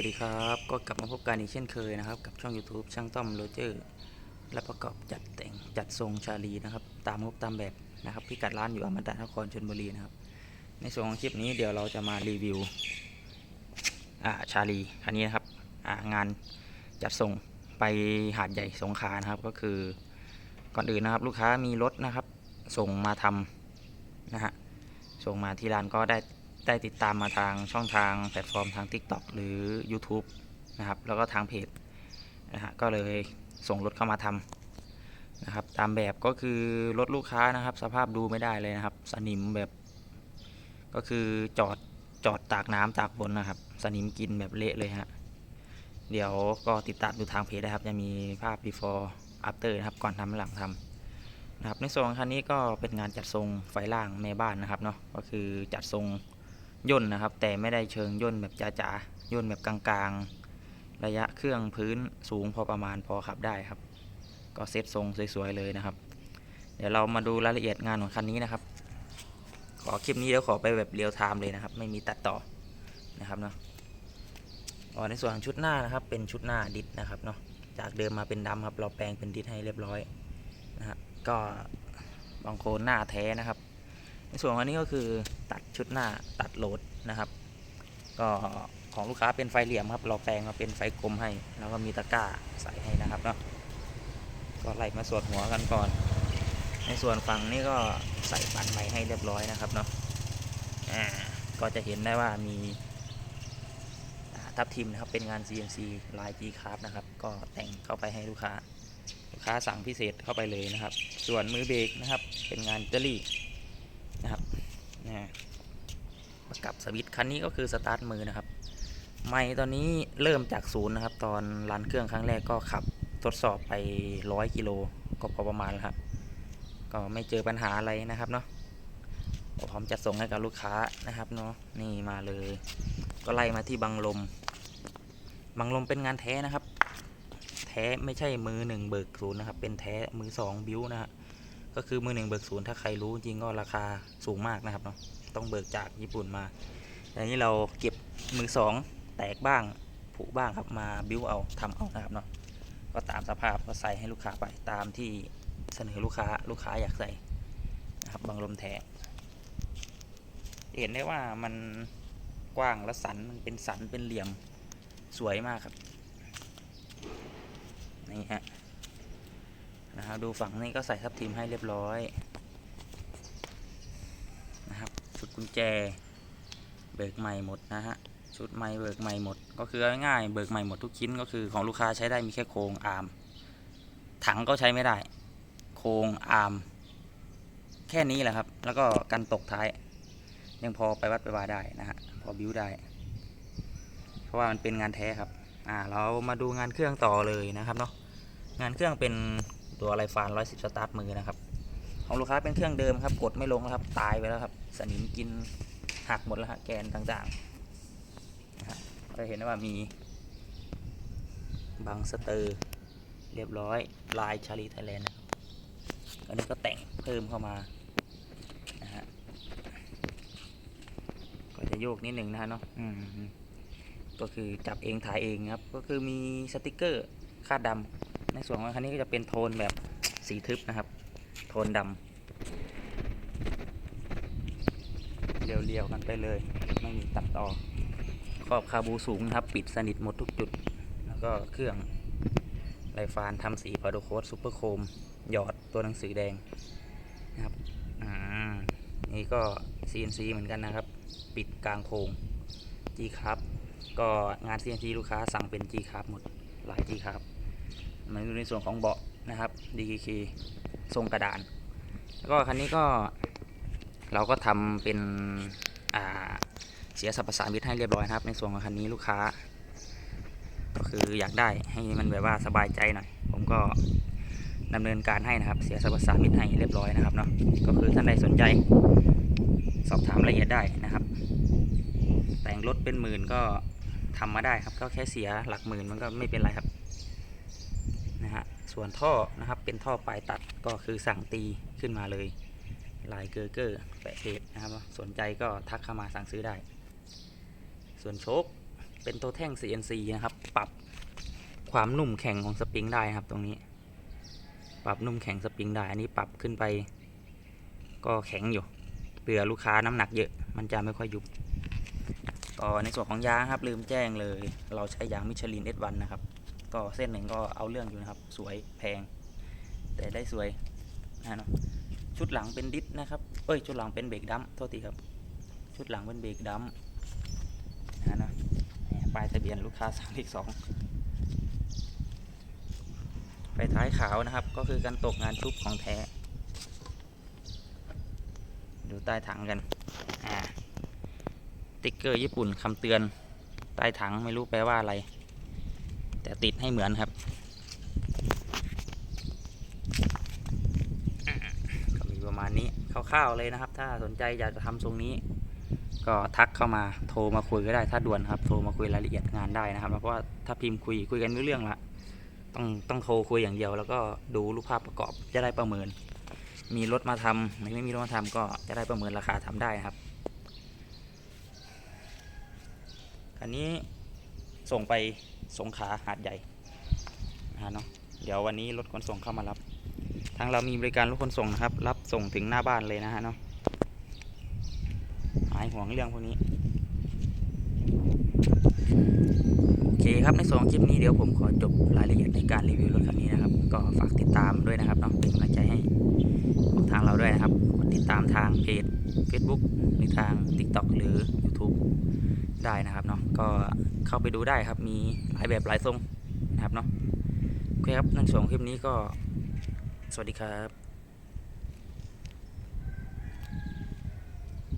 วัสดีครับ ก็กลับมาพบกันอีกเช่นเคยนะครับ กับช่อง YouTube ช่างต้อมโรเจอร์และประกอบจัดแต่งจัดทรงชาลีนะครับ ตามงบตามแบบนะครับพิกัดร้านอยู่อมตะนครชลบุรีนะครับ ในส่วนของคลิปนี้เดี๋ยวเราจะมารีวิวอ่าชาลีคันนี้นะครับอ่างานจัดส่งไปหาดใหญ่สงขลานะครับ ก็คือก่อนอื่นนะครับ ลูกค้ามีรถนะครับ ส่งมาทำนะฮะส่งมาที่ร้านก็ได้ ได้ติดตามมาทางช่องทางแพลตฟอร์มทาง TikTok หรือ YouTube นะครับ แล้วก็ทางเพจนะฮะก็เลยส่งรถเข้ามาทำนะครับ ตามแบบก็คือรถลูกค้านะครับ สภาพดูไม่ได้เลยนะครับ สนิมแบบ ก็คือจอดจอดตากน้ำตากบนนะครับ สนิมกินแบบเละเลยฮะเดี๋ยวก็ติดตามดูทางเพจนะครับ จะมีภาพ before after นะครับ ก่อนทำหลังทำนะครับ ในส่วนของคันนี้ก็เป็นงานจัดทรงไฟล่างแม่บ้านนะครับเนาะก็คือจัดทรง ย่นนะครับ แต่ไม่ได้เชิงย่นแบบจ๋าๆย่นแบบกลางๆ ระยะเครื่องพื้นสูงพอประมาณพอขับได้ครับ ก็เซตทรงสวยๆเลยนะครับ เดี๋ยวเรามาดูรายละเอียดงานของคันนี้นะครับ ขอคลิปนี้เดี๋ยวขอไปแบบเรียลไทม์เลยนะครับ ไม่มีตัดต่อนะครับเนาะอ๋อในส่วนของชุดหน้านะครับ เป็นชุดหน้าดิสนะครับเนาะจากเดิมมาเป็นดำครับ เราแปลงเป็นดิสให้เรียบร้อยนะฮะก็บางโคนหน้าแท้นะครับ ในส่วนของอันนี้ก็คือตัดชุดหน้าตัดโหลดนะครับ ก็ของลูกค้าเป็นไฟเหลี่ยมครับ เราแปลงมาเป็นไฟกลมให้ แล้วก็มีตะกร้าใส่ให้นะครับเนาะก็ไล่มาสวดหัวกันก่อน ในส่วนฝั่งนี้ก็ใส่ปันไม้ให้เรียบร้อยนะครับเนาะอ่าก็จะเห็นได้ว่ามีทับทิมนะครับเป็นงาน CNC ลาย G Craft นะครับ ก็แต่งเข้าไปให้ลูกค้า ลูกค้าสั่งพิเศษเข้าไปเลยนะครับ ส่วนมือเบรกนะครับ เป็นงานเจอรี่ นะประกับสวิตช์คันนี้ก็คือสตาร์ทมือนะครับ ไม่ตอนนี้เริ่มจากศูนย์นะครับ ตอนรันเครื่องครั้งแรกก็ขับทดสอบไปร้อยกิโลก็พอประมาณแล้วครับ ก็ไม่เจอปัญหาอะไรนะครับเนาะก็พร้อมจะส่งให้กับลูกค้านะครับเนาะนี่มาเลย ก็ไล่มาที่บังลม บังลมเป็นงานแท้นะครับ แท้ไม่ใช่มือหนึ่งเบิกศูนย์นะครับ เป็นแท้มือสองบิ้วนะฮะก็คือมือหนึ่งเบิกศูนย์ถ้าใครรู้จริงก็ราคาสูงมากนะครับเนาะ ต้องเบิกจากญี่ปุ่นมาแต่นี้เราเก็บมือสองแตกบ้างผุบ้างครับมาบิ้วเอาทำเอานะครับเนาะก็ตามสภาพก็ใส่ให้ลูกค้าไปตามที่เสนอลูกค้าลูกค้าอยากใส่นะครับบางลมแทงเห็นได้ว่ามันกว้างและสันมันเป็นสันเป็นเหลี่ยมสวยมากครับนี่ฮะนะครับดูฝั่งนี้ก็ใส่ทับทิมให้เรียบร้อย ชุดกุญแจ เบิกใหม่หมดนะฮะ ชุดใหม่เบิกใหม่หมด ก็คือเอาง่ายๆเบิกใหม่หมดทุกชิ้นก็คือของลูกค้าใช้ได้มีแค่โครงอาร์ม ถังก็ใช้ไม่ได้ โครงอาร์ม แค่นี้แหละครับ แล้วก็กันตกท้าย ยังพอไปวัดไปวาได้นะฮะ พอบิ้วได้ เพราะว่ามันเป็นงานแท้ครับ อ่า เรามาดูงานเครื่องต่อเลยนะครับเนาะ งานเครื่องเป็นตัวไลฟาน110สตาร์ทมือนะครับ ของลูกค้าเป็นเครื่องเดิมครับ กดไม่ลงแล้วครับ ตายไปแล้วครับ สนิมกินหักหมดแล้วฮะแกนต่างๆเราเห็นว่ามีบังสเตอร์เรียบร้อยลายชาลีไทยแลนด์นะครับอันนี้ก็แต่งเพิ่มเข้ามานะฮะก็จะโยกนิดหนึ่งนะฮะเนาะก็คือจับเองถ่ายเองครับ ก็คือมีสติกเกอร์คาดดำในส่วนของคันนี้ก็จะเป็นโทนแบบสีทึบนะครับ โทนดำเรียวๆกันไปเลย ไม่มีตัดต่อ ขอบคาบูสูงครับ ปิดสนิทหมดทุกจุด แล้วก็เครื่องไรฟานทำสีพาโดโคดซูเปอร์โคม หยอดตัวหนังสือแดงนะครับอ่านี่ก็ CNC เหมือนกันนะครับ ปิดกลางโครง G ครับก็งาน CNC ลูกค้าสั่งเป็น G ครับหมดหลาย G ครับมันอยู่ในส่วนของเบาะนะครับ DKK ทรงกระดาน แล้วก็คันนี้ก็เราก็ทำเป็นเสียสรรพสามิตให้เรียบร้อยนะครับ ในส่วนของคันนี้ลูกค้า ก็คืออยากได้ให้มันแบบว่าสบายใจหน่อย ผมก็ดำเนินการให้นะครับ เสียสรรพสามิตให้เรียบร้อยนะครับเนาะก็คือท่านใดสนใจ สอบถามรายละเอียดได้นะครับ แต่งรถเป็นหมื่นก็ทำมาได้ครับก็แค่เสียหลักหมื่นมันก็ไม่เป็นไรครับ ส่วนท่อนะครับเป็นท่อปลายตัดก็คือสั่งตีขึ้นมาเลยลายเกอร์เกอร์แปะเพจนะครับ สนใจก็ทักเข้ามาสั่งซื้อได้ ส่วนโชคเป็นตัวแท่ง CNC นะครับ ปรับความนุ่มแข็งของสปริงได้นะครับตรงนี้ ปรับนุ่มแข็งสปริงได้ อันนี้ปรับขึ้นไป ก็แข็งอยู่เผื่อลูกค้าน้ำหนักเยอะ มันจะไม่ค่อยยุบก็ในส่วนของยางครับลืมแจ้งเลย เราใช้ยางมิชลิน S1 นะครับ ก็เส้นหนึ่งก็เอาเรื่องอยู่นะครับ สวยแพง แต่ได้สวยนะเนาะชุดหลังเป็นดิสนะครับ เอ้ย ชุดหลังเป็นเบรกดัมโทษทีครับ ชุดหลังเป็นเบรกดัมนะเนาะป้ายทะเบียนลูกค้าสามเลขสองไฟท้ายขาวนะครับ ก็คือการตกงานชุบของแท้ ดูใต้ถังกันติ๊กเกอร์ญี่ปุ่นคำเตือน ใต้ถังไม่รู้แปลว่าอะไร ติดให้เหมือนครับก็มีประมาณนี้คร่าวๆเลยนะครับ ถ้าสนใจอยากจะทำทรงนี้ ก็ทักเข้ามาโทรมาคุยก็ได้ถ้าด่วนครับ โทรมาคุยรายละเอียดงานได้นะครับเพราะว่าถ้าพิมพ์คุยคุยกันไม่เรื่องละต้องต้องโทรคุยอย่างเดียว แล้วก็ดูรูปภาพประกอบจะได้ประเมิน มีรถมาทำไม่ไม่มีรถมาทำก็จะได้ประเมินราคาทำได้นะครับอันนี้ส่งไป สงขาหาดใหญ่นะฮะเนาะเดี๋ยววันนี้รถขนส่งเข้ามารับ ทางเรามีบริการรถขนส่งนะครับ รับส่งถึงหน้าบ้านเลยนะฮะเนาะหายห่วงเรื่องพวกนี้โอเคครับในสองคลิปนี้เดี๋ยวผมขอจบรายละเอียดในการรีวิวรถคันนี้นะครับ ก็ฝากติดตามด้วยนะครับเนาะเป็นกำลังใจให้ของทางเราด้วยนะครับกดติดตามทางเพจ Facebook หรือทาง TikTok หรือ YouTube ได้นะครับเนาะก็เข้าไปดูได้ครับมีหลายแบบหลายทรงนะครับเนาะโอเคครับในส่วนของคลิปนี้ก็สวัสดีครับ